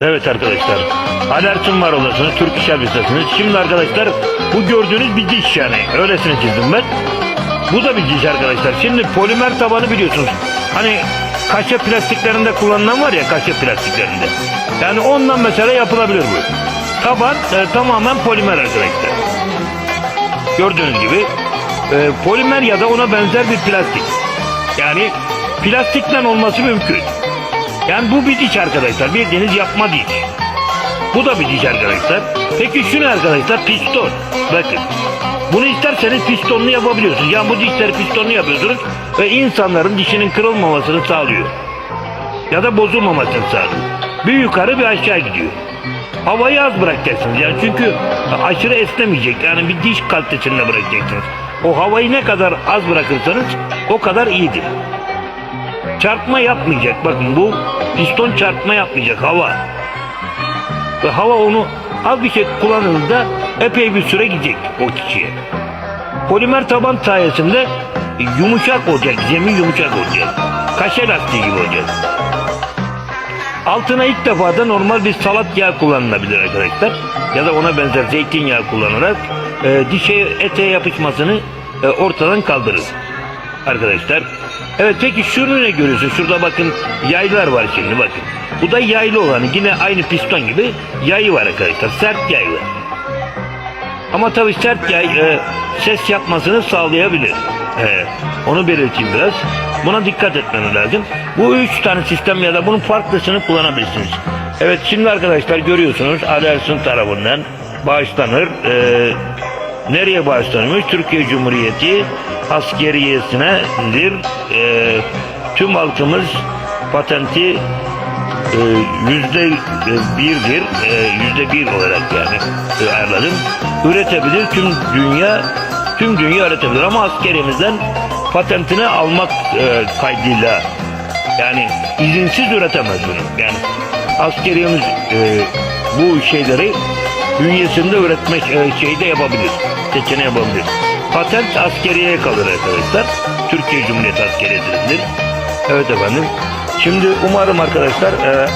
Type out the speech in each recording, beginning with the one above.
Evet arkadaşlar. Alertin var olasınız. Türk iş elbisesiniz. Şimdi arkadaşlar bu gördüğünüz bir diş yani. Öylesine çizdim ben. Bu da bir diş arkadaşlar. Şimdi polimer tabanı biliyorsunuz. Hani kaşe plastiklerinde kullanılan var ya kaşe plastiklerinde. Yani ondan mesela yapılabilir bu. Taban e, tamamen polimer arkadaşlar. Gördüğünüz gibi e, polimer ya da ona benzer bir plastik. Yani plastikten olması mümkün. Yani bu bir diş arkadaşlar. Bildiğiniz yapma diş. Bu da bir diş arkadaşlar. Peki şu ne arkadaşlar? Piston. Bakın. Bunu isterseniz pistonlu yapabiliyorsunuz. Yani bu dişleri pistonlu yapıyorsunuz ve insanların dişinin kırılmamasını sağlıyor. Ya da bozulmamasını sağlıyor. Bir yukarı bir aşağı gidiyor. Havayı az bırakacaksınız yani çünkü aşırı esnemeyecek. Yani bir diş kalitesinde bırakacaksınız. O havayı ne kadar az bırakırsanız o kadar iyidir. Çarpma yapmayacak. Bakın bu piston çarpma yapmayacak hava. Ve hava onu az bir şey kullanıldığında epey bir süre gidecek o kişiye. Polimer taban sayesinde yumuşak olacak, zemin yumuşak olacak. Kaşe lastiği gibi olacak. Altına ilk defa da normal bir salat yağı kullanılabilir arkadaşlar. Ya da ona benzer zeytinyağı kullanarak e, dişe ete yapışmasını e, ortadan kaldırır. Arkadaşlar. Evet peki şunu ne görüyorsun? Şurada bakın yaylar var şimdi bakın. Bu da yaylı olan yine aynı piston gibi yayı var arkadaşlar. Sert yay var. Ama tabii sert yay e, ses yapmasını sağlayabilir. E, onu belirteyim biraz. Buna dikkat etmeniz lazım. Bu üç tane sistem ya da bunun farklısını kullanabilirsiniz. Evet şimdi arkadaşlar görüyorsunuz Alersin tarafından bağışlanır. E, nereye bağışlanmış? Türkiye Cumhuriyeti askeriyesindedir. E, tüm halkımız patenti e, yüzde e, birdir, e, yüzde bir olarak yani ayarladım. Üretebilir tüm dünya, tüm dünya üretebilir ama askerimizden patentini almak kaydıyla yani izinsiz üretemez bunu. Yani askeriyemiz e, bu şeyleri bünyesinde üretmek e, şeyde yapabilir, seçeneği yapabilir. Patent askeriyeye kalır arkadaşlar. Türkiye Cumhuriyeti askeriyesidir. Evet efendim. Şimdi umarım arkadaşlar e,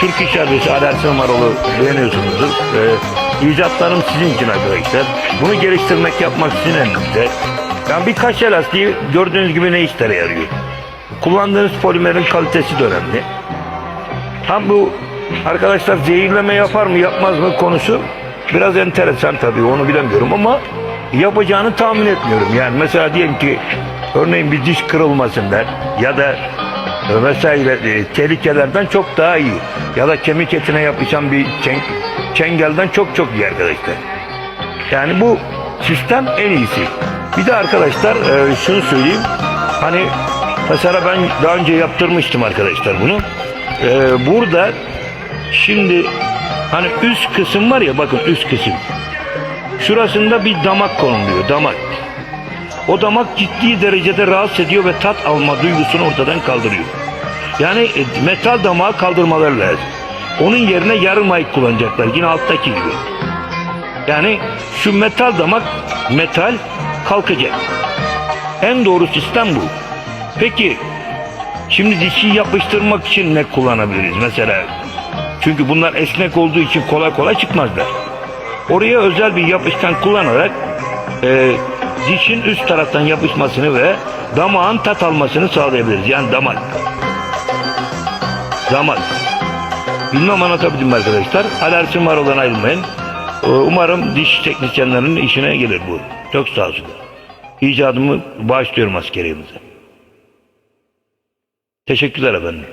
Türk İş Şerbeti Alersin Marol'u beğeniyorsunuzdur. E, icatlarım sizin için arkadaşlar. Bunu geliştirmek yapmak sizin elinizde. Yani bir kaşe lastiği gördüğünüz gibi ne işlere yarıyor. Kullandığınız polimerin kalitesi de önemli. Tam bu arkadaşlar zehirleme yapar mı yapmaz mı konusu biraz enteresan tabii onu bilemiyorum ama yapacağını tahmin etmiyorum. Yani mesela diyelim ki örneğin bir diş kırılmasından ya da e, vesaire e, tehlikelerden çok daha iyi. Ya da kemik etine yapışan bir çeng, çengelden çok çok iyi arkadaşlar. Yani bu sistem en iyisi. Bir de arkadaşlar e, şunu söyleyeyim. Hani mesela ben daha önce yaptırmıştım arkadaşlar bunu. E, burada şimdi hani üst kısım var ya bakın üst kısım. Şurasında bir damak konuluyor damak. O damak ciddi derecede rahatsız ediyor ve tat alma duygusunu ortadan kaldırıyor. Yani e, metal damağı kaldırmaları lazım. Onun yerine yarım ay kullanacaklar yine alttaki gibi. Yani şu metal damak metal kalkacak. En doğru sistem bu. Peki şimdi dişi yapıştırmak için ne kullanabiliriz mesela? Çünkü bunlar esnek olduğu için kolay kolay çıkmazlar. Oraya özel bir yapışkan kullanarak e, dişin üst taraftan yapışmasını ve damağın tat almasını sağlayabiliriz. Yani damak. Damak. Bilmem anlatabildim arkadaşlar. Alerjim var olan ayrılmayın. Ee, Umarım diş teknisyenlerinin işine gelir bu. Çok sağ olsun. İcadımı bağışlıyorum askeriyemize. Teşekkürler efendim.